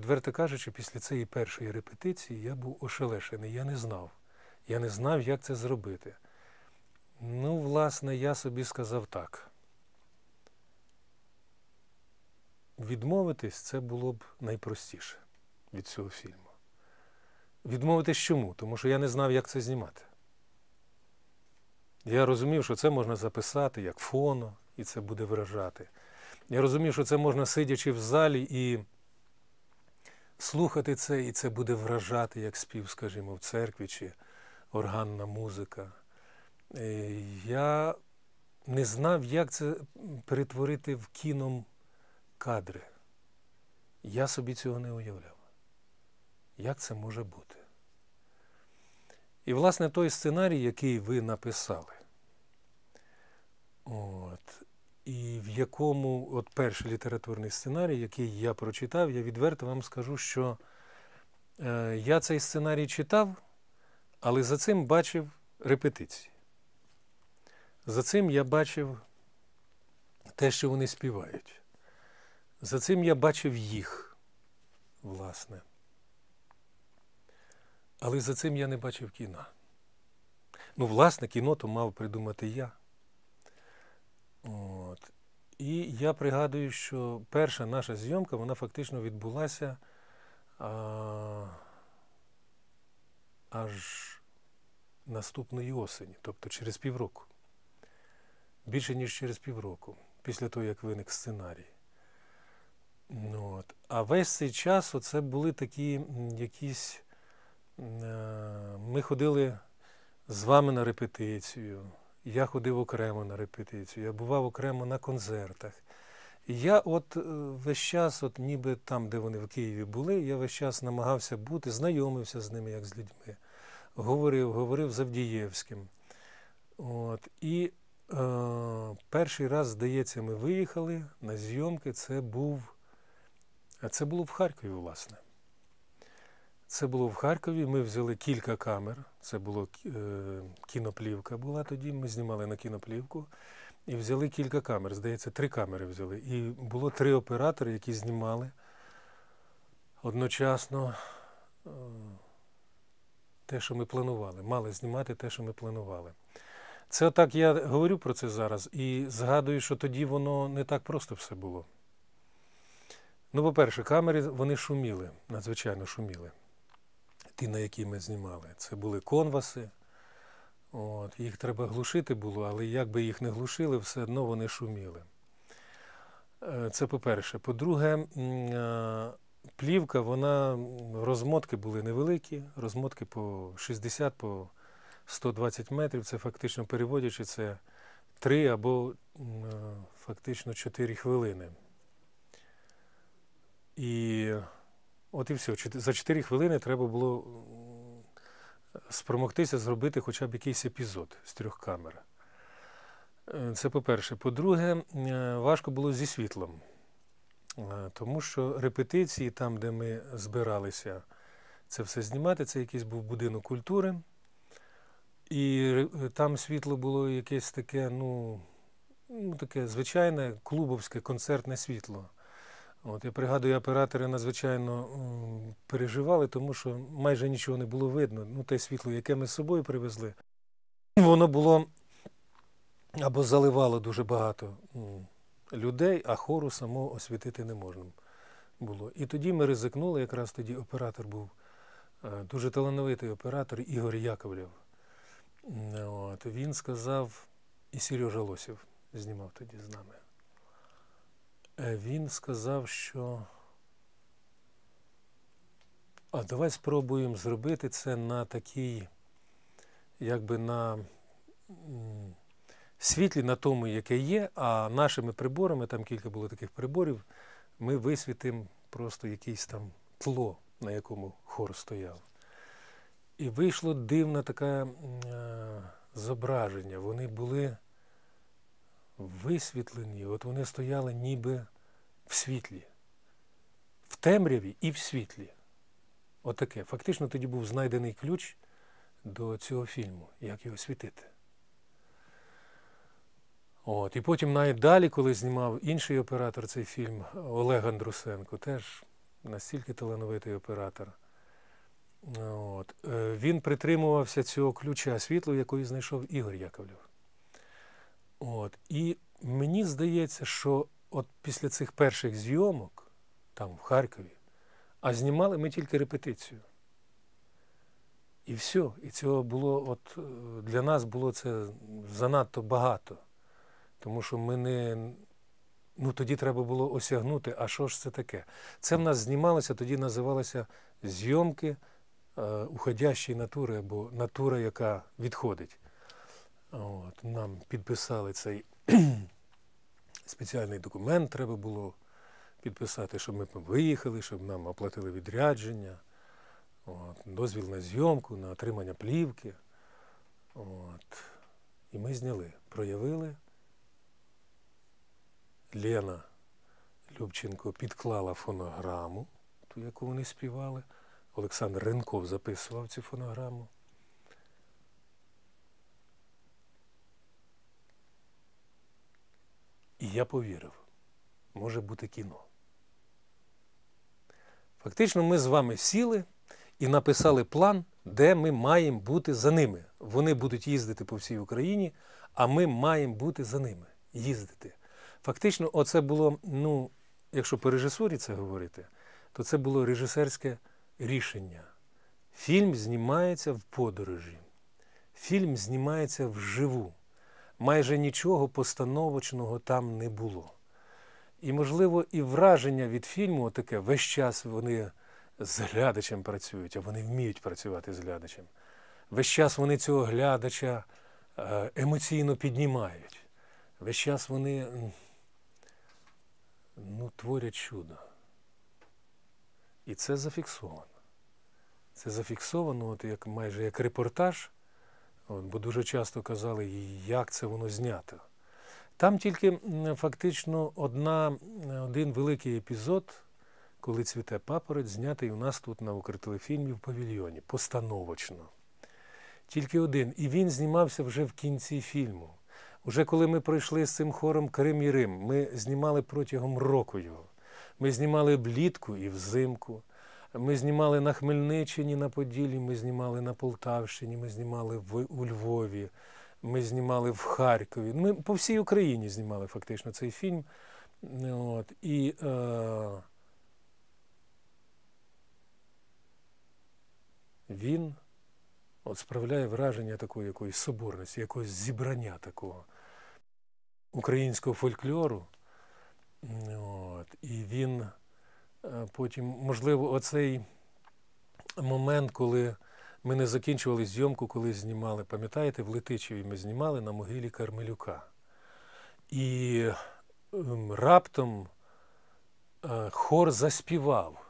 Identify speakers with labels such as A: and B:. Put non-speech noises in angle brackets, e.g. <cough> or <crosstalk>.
A: Відверто кажучи, після цієї першої репетиції я був ошелешений, я не знав. Я не знав, як це зробити. Ну, власне, я собі сказав так. Відмовитись це було б найпростіше від цього фільму. Відмовитись чому? Тому що я не знав, як це знімати. Я розумів, що це можна записати як фоно, і це буде вражати. Я розумів, що це можна сидячи в залі і слухати це, і це буде вражати, як спів, скажімо, в церкві чи органна музика. Е, Я не знав, як це перетворити в кіном кадри. Я собі цього не уявляв. Як це може бути? І, власне, той сценарій, який ви написали, от, і в якому, от перший літературний сценарій, який я прочитав, я відверто вам скажу, що е, я цей сценарій читав, але за цим бачив репетиції. За цим я бачив те, що вони співають. За цим я бачив їх, власне. Але за цим я не бачив кіна. Ну, власне, кіно то мав придумати я. От. І я пригадую, що перша наша зйомка, вона фактично відбулася а, аж наступної осені, тобто через півроку. Більше, ніж через півроку, після того, як виник сценарій. Ну, от. А весь цей час це були такі якісь. Е, Ми ходили з вами на репетицію. Я ходив окремо на репетицію, я бував окремо на концертах. І я от е, весь час, от ніби там, де вони в Києві були, я весь час намагався бути, знайомився з ними, як з людьми. Говорив, говорив з Авдієвським. От. І е, перший раз, здається, ми виїхали на зйомки. Це був. Це було в Харкові, власне. Це було в Харкові. Ми взяли кілька камер. Це було е, кіноплівка була тоді. Ми знімали на кіноплівку і взяли кілька камер. Здається, три камери взяли. І було три оператори, які знімали одночасно е, те, що ми планували. Мали знімати те, що ми планували. Це отак я говорю про це зараз і згадую, що тоді воно не так просто все було. Ну, по-перше, камери вони шуміли, надзвичайно шуміли. Ті, на які ми знімали. Це були конваси. От, їх треба глушити було, але як би їх не глушили, все одно вони шуміли. Е, Це по-перше. По-друге, е, плівка, вона, розмотки були невеликі, розмотки по 60, по 120 метрів. Це фактично переводячи, це 3 або е, фактично 4 хвилини. І от і все. За 4 хвилини треба було спромогтися зробити хоча б якийсь епізод з трьох камер. Е, Це по-перше. По-друге, е, важко було зі світлом, Е, тому що репетиції, там, де ми збиралися це все знімати, це якийсь був будинок культури. І там світло було якесь таке, ну, ну таке звичайне клубовське концертне світло. От, я пригадую, оператори надзвичайно переживали, тому що майже нічого не було видно. Ну, те світло, яке ми з собою привезли, воно було або заливало дуже багато людей, а хору самого освітити не можна було. І тоді ми ризикнули, якраз тоді оператор був е, дуже талановитий оператор Ігор Яковлєв. От, він сказав, і Сережа Лосів знімав тоді з нами. Е, Він сказав, що а давай спробуємо зробити це на такій, якби на світлі, на тому, яке є, а нашими приборами, там кілька було таких приборів, ми висвітимо просто якийсь там тло, на якому хор стояв. І вийшло дивне таке е, зображення. Вони були висвітлені, от вони стояли ніби в світлі, в темряві і в світлі. Отаке. Фактично тоді був знайдений ключ до цього фільму, як його світити. От. І потім навіть далі, коли знімав інший оператор цей фільм, Олег Андрусенко, теж настільки талановитий оператор. От. Е, Він притримувався цього ключа світлу, який знайшов Ігор Яковлев. От. І мені здається, що от після цих перших зйомок, там в Харкові, а знімали ми тільки репетицію. І все. І цього було, от е, для нас було це занадто багато. Тому що ми не. Ну, тоді треба було осягнути, а що ж це таке? Це в нас знімалося, тоді називалося зйомки е, уходящої натури або натура, яка відходить. От, нам підписали цей <clears throat> спеціальний документ, треба було підписати, щоб ми виїхали, щоб нам оплатили відрядження, от, дозвіл на зйомку, на отримання плівки. От. І ми зняли, проявили. Лена Любченко підклала фонограму, ту, яку вони співали. Олександр Ренков записував цю фонограму. Я повірив, може бути кіно. Фактично, ми з вами сіли і написали план, де ми маємо бути за ними. Вони будуть їздити по всій Україні, а ми маємо бути за ними, їздити. Фактично, оце було, ну, якщо по режисурі це говорити, то це було режисерське рішення. Фільм знімається в подорожі, фільм знімається вживу. Майже нічого постановочного там не було. І, можливо, і враження від фільму таке, весь час вони з глядачем працюють, а вони вміють працювати з глядачем. Весь час вони цього глядача е, емоційно піднімають. Весь час вони ну, творять чудо. І це зафіксовано. Це зафіксовано, от як майже як репортаж, бо дуже часто казали, як це воно знято. Там тільки фактично одна, один великий епізод, коли цвіте папорець, знятий у нас тут на Укртелефільмі в павільйоні, постановочно. Тільки один. І він знімався вже в кінці фільму. Уже коли ми пройшли з цим хором Крим і Рим, ми знімали протягом року його. Ми знімали влітку і взимку. Ми знімали на Хмельниччині, на Поділлі, ми знімали на Полтавщині, ми знімали в, у Львові, ми знімали в Харкові. Ми по всій Україні знімали фактично цей фільм. От, І е, він от справляє враження такої якоїсь соборності, якогось зібрання такого українського фольклору. От, І він потім, можливо, оцей момент, коли ми не закінчували зйомку, коли знімали, пам'ятаєте, в Летичеві ми знімали на могилі Кармелюка. І ем, раптом е, хор заспівав.